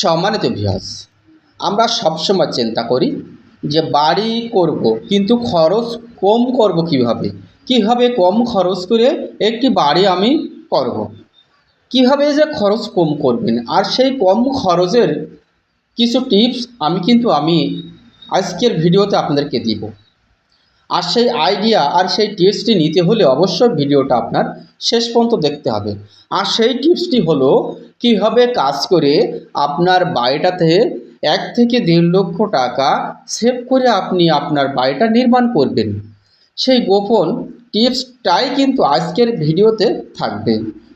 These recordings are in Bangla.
সম্মানিত ভিউয়ার্স আমরা সবসময় চিন্তা করি যে বাড়ি করব কিন্তু খরচ কম করব কীভাবে? কীভাবে কম খরচ করে একটি বাড়ি আমি করব? কীভাবে যে খরচ কম করবেন? আর সেই কম খরচের কিছু টিপস আমি কিন্তু আমি আজকের ভিডিওতে আপনাদেরকে দিব। আর সেই আইডিয়া আর সেই টিপসটি নিতে হলে অবশ্যই ভিডিওটা আপনার শেষ পর্যন্ত দেখতে হবে। আর সেই টিপসটি হলো কীভাবে কাজ করে আপনার বাড়িটাতে এক থেকে দেড় লক্ষ টাকা সেভ করে আপনি আপনার বাড়িটা নির্মাণ করবেন? সেই গোপন টিপসটাই কিন্তু আজকের ভিডিওতে থাকবে।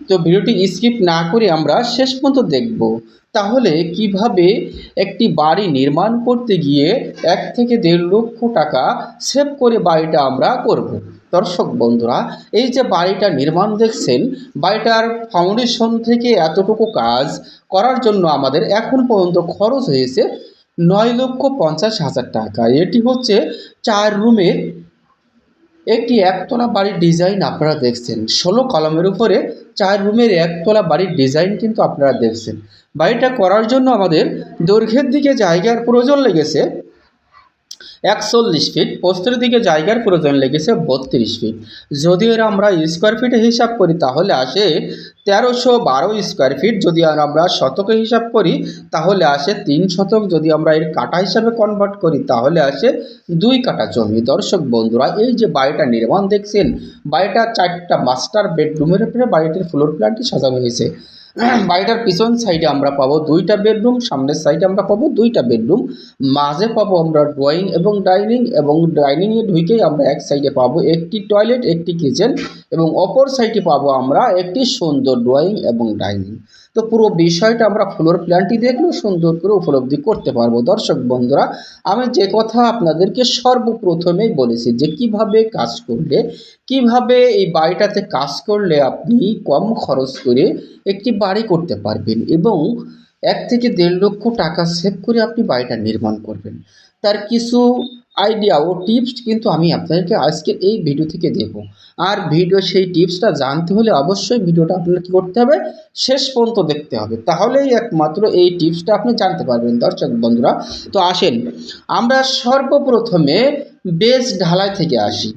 তো ভিডিওটি স্কিপ না করে আমরা শেষ পর্যন্ত দেখব। তাহলে কীভাবে একটি বাড়ি নির্মাণ করতে গিয়ে এক থেকে দেড় লক্ষ টাকা সেভ করে বাড়িটা আমরা করব? দর্শক বন্ধুরা, এই যে বাড়িটা নির্মাণ দেখছেন, বাড়িটার ফাউন্ডেশন থেকে এতটুকু কাজ করার জন্য আমাদের এখন পর্যন্ত খরচ হয়েছে নয় লক্ষ পঞ্চাশ হাজার টাকা। এটি হচ্ছে চার রুমের একটি একতলা বাড়ির ডিজাইন আপনারা দেখছেন। ষোলো কলমের উপরে চার রুমের একতলা বাড়ির ডিজাইন কিন্তু আপনারা দেখছেন। বাড়িটা করার জন্য আমাদের দৈর্ঘ্যের দিকে জায়গার প্রয়োজন লেগেছে। একচল্লিশ ফিট পোস্তের দিকে জায়গার প্রয়োজন লেগেছে বত্রিশ ফিট। যদি এর আমরা স্কোয়ার ফিটে হিসাব করি তাহলে আসে তেরোশো বারো স্কোয়ার ফিট যদি আর আমরা শতকে হিসাব করি তাহলে আসে তিন শতক। যদি আমরা এর কাটা হিসাবে কনভার্ট করি তাহলে আসে দুই কাটা জমি। দর্শক বন্ধুরা, এই যে বাড়িটা নির্মাণ দেখছেন, বাড়িটা চারটা মাস্টার বেডরুমের উপরে বাড়িটির ফ্লোর প্ল্যানটি সাজানো হয়েছে। বাড়িটার পিছন সাইডে আমরা পাবো দুইটা বেডরুম সামনের সাইডে আমরা পাবো দুইটা বেডরুম মাঝে পাবো আমরা ড্রয়িং এবং ডাইনিং এবং ডাইনিংয়ে ঢুকেই আমরা এক সাইডে পাবো একটি টয়লেট একটি কিচেন এবং অপর সাইডে পাবো আমরা একটি সুন্দর ড্রয়িং এবং ডাইনিং তো পুরো বিষয়টা আমরা ফ্লোর প্ল্যানটি দেখলেও সুন্দর করে উপলব্ধি করতে পারব। দর্শক বন্ধুরা, আমি যে কথা আপনাদেরকে সর্বপ্রথমেই বলেছি যে কীভাবে কাজ করলে, কীভাবে এই বাড়িটাতে কাজ করলে আপনি কম খরচ করে একটি বাড়ি করতে পারবেন এবং এক থেকে দেড় লক্ষ টাকা সেভ করে আপনি বাড়িটা নির্মাণ করবেন। তার কিছু আইডিয়া ও টিপস কিন্তু আমি আপনাদেরকে আজকের এই ভিডিও থেকে দেব। আর ভিডিও সেই টিপসটা জানতে হলে অবশ্যই ভিডিওটা আপনার কী করতে হবে, শেষ পর্যন্ত দেখতে হবে। তাহলেই একমাত্র এই টিপসটা আপনি জানতে পারবেন, দর্শক বন্ধুরা। তো আসেন, আমরা সর্বপ্রথমে বেস ঢালাই থেকে আসি।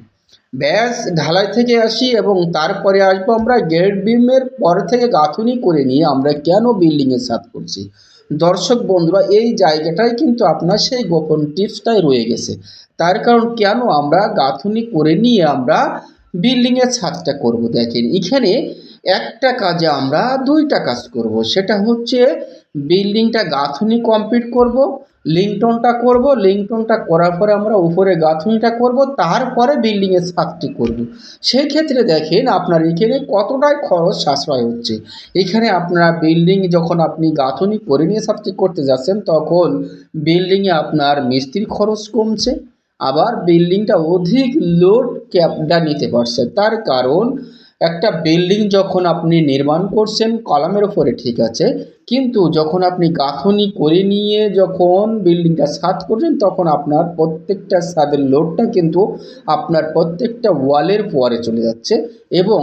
ব্যাস ঢালাই থেকে আসি এবং তারপরে আসব আমরা গেট বিমের পর থেকে গাঁথুনি করে নিয়ে আমরা কেন বিল্ডিংয়ের ছাদ করছি? দর্শক বন্ধুরা, এই জায়গাটাই কিন্তু আপনার সেই গোপন টিপসটাই রয়ে গেছে। তার কারণ কেন আমরা গাঁথুনি করে নিয়ে আমরা বিল্ডিংয়ের ছাদটা করব? দেখেন, এখানে একটা কাজে আমরা দুইটা কাজ করব। সেটা হচ্ছে বিল্ডিংটা গাঁথুনি কমপ্লিট করব লিংটনটা করব, লিংটনটা করার পরে আমরা উপরে গাঁথুনিটা করব, তারপরে বিল্ডিংয়ের ছাদটি করব। সেই ক্ষেত্রে দেখেন আপনার এখানে কতটাই খরচ সাশ্রয় হচ্ছে। এখানে আপনার বিল্ডিং যখন আপনি গাঁথুনি করে নিয়ে ছাদটি করতে যাচ্ছেন, তখন বিল্ডিংয়ে আপনার মিস্ত্রি খরচ কমছে, আবার বিল্ডিংটা অধিক লোড ক্যাপটা নিতে পারছে। তার কারণ একটা বিল্ডিং যখন আপনি নির্মাণ করছেন, কলামের ওপরে ঠিক আছে? কিন্তু যখন আপনি গাঁথনি করে নিয়ে যখন বিল্ডিংটা ছাদ করছেন, তখন আপনার প্রত্যেকটা ছাদের লোডটা কিন্তু আপনার প্রত্যেকটা ওয়ালের পরে চলে যাচ্ছে এবং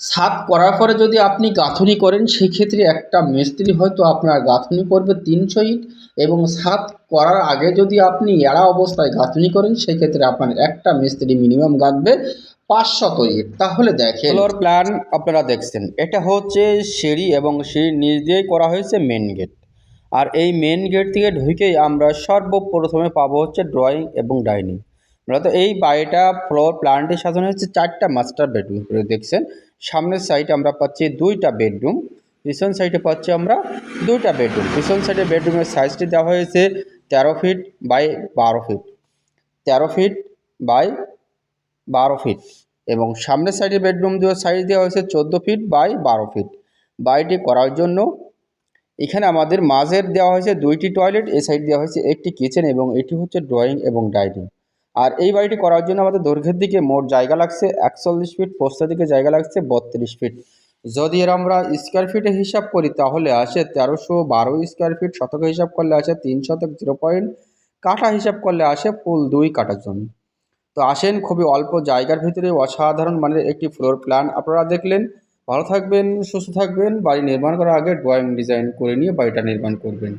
ছাদ করার পরে যদি আপনি গাঁথনি করেন, সেক্ষেত্রে একটা মিস্ত্রি হয়তো আপনার গাঁথনি করবে তিনশো ইট এবং ছাদ করার আগে যদি আপনি এড়া অবস্থায় গাঁথনি করেন, সেক্ষেত্রে আপনার একটা মিস্ত্রি মিনিমাম গাঁথবে। পাঁচশত ইট তাহলে দেখেন। ফ্লোর প্ল্যান আপনারা দেখছেন। এটা হচ্ছে সিঁড়ি এবং সিঁড়ির নিচ দিয়েই করা হয়েছে মেন গেট আর এই মেন গেট থেকে ঢুকেই আমরা সর্বপ্রথমে পাবো হচ্ছে ড্রয়িং এবং ডাইনিং মূলত এই বাড়িটা ফ্লোর প্ল্যানটি সাজানো হচ্ছে চারটা মাস্টার বেডরুম দেখছেন? সামনের সাইডে আমরা পাচ্ছি দুইটা বেডরুম পিছন সাইডে পাচ্ছি আমরা দুইটা বেডরুম পিছন সাইডে বেডরুমের সাইজটি দেওয়া হয়েছে তেরো ফিট বাই বারো ফিট তেরো ফিট বাই বারো ফিট এবং সামনের সাইডে বেডরুম দেওয়ার সাইজ দেওয়া হয়েছে চোদ্দ ফিট বাই বারো ফিট বাড়িটি করার জন্য এখানে আমাদের মাঝের দেওয়া হয়েছে দুইটি টয়লেট এই সাইড দেওয়া হয়েছে একটি কিচেন এবং এটি হচ্ছে ড্রয়িং এবং ডাইনিং আর এই বাড়িটি করার জন্য আমাদের দৈর্ঘ্যের দিকে মোট জায়গা লাগছে একচল্লিশ ফিট পোস্তের দিকে জায়গা লাগছে বত্রিশ ফিট যদি এর আমরা স্কোয়ার ফিটে হিসাব করি তাহলে আসে তেরোশো বারো স্কোয়ার ফিট শতকে হিসাব করলে আসে তিন শতক জিরো পয়েন্ট কাঠা হিসাব করলে আসে ফুল দুই কাঠার জমি। তো আসেন খুবই অল্প জায়গার ভিতরে অসাধারণ মানের একটি ফ্লোর প্ল্যান আপনারা দেখলেন, ভালো থাকবেন, সুস্থ থাকবেন, বাড়ি নির্মাণ করার আগে ড্রয়িং ডিজাইন করে নিয়ে বাড়িটা নির্মাণ করবেন।